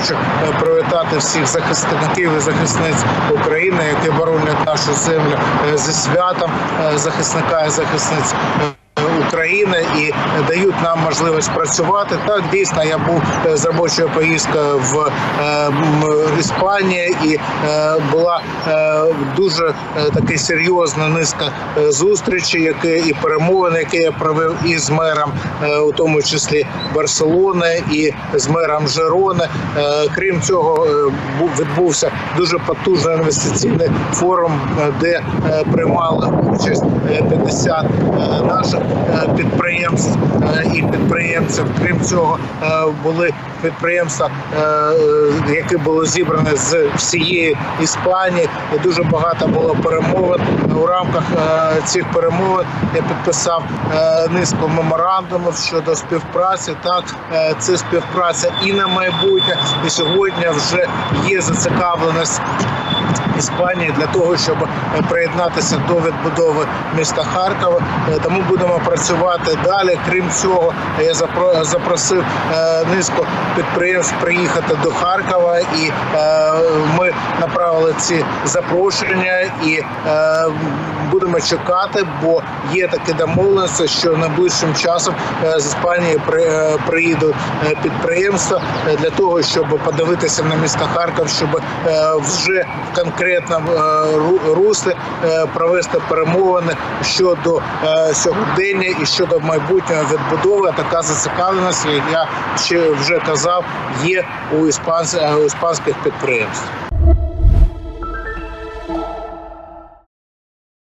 хочу е, привітати всіх захисників і захисниць України, які боронять нашу землю е, зі святом е, захисника і захисниць. України і дають нам можливість працювати. Так дійсно я був е, з робочою поїздкою в е, Іспанії і е, була дуже таки серйозна низка зустрічей, які і перемовин, які я провів і з мером, у тому числі Барселони, і з мером Жерони. Крім цього, е, бу- відбувся дуже потужний інвестиційний форум, де приймали участь е, 50 е, наших підприємств е, і підприємців. Крім цього, е, були підприємства, е, які були зібрані з всієї Іспанії. І дуже багато було перемовин. У рамках цих перемовин я підписав низку меморандумів щодо співпраці. Так, це співпраця і на майбутнє, і сьогодні вже є зацікавленість Іспанії для того, щоб приєднатися до відбудови міста Харкова. Тому будемо працювати далі. Крім цього, я запро- запросив е, низку підприємств приїхати до Харкова, і е, ми направили ці запрошення і е, будемо чекати, бо є такі домовленості, що найближчим часом з Іспанії при- приїдуть підприємства для того, щоб подивитися на місто Харків, щоб вже в конкретному руслі провести перемовини щодо сьогодення і щодо майбутньої відбудови. Така зацікавленість, як я ще вже казав, є у іспансь- іспанських підприємств.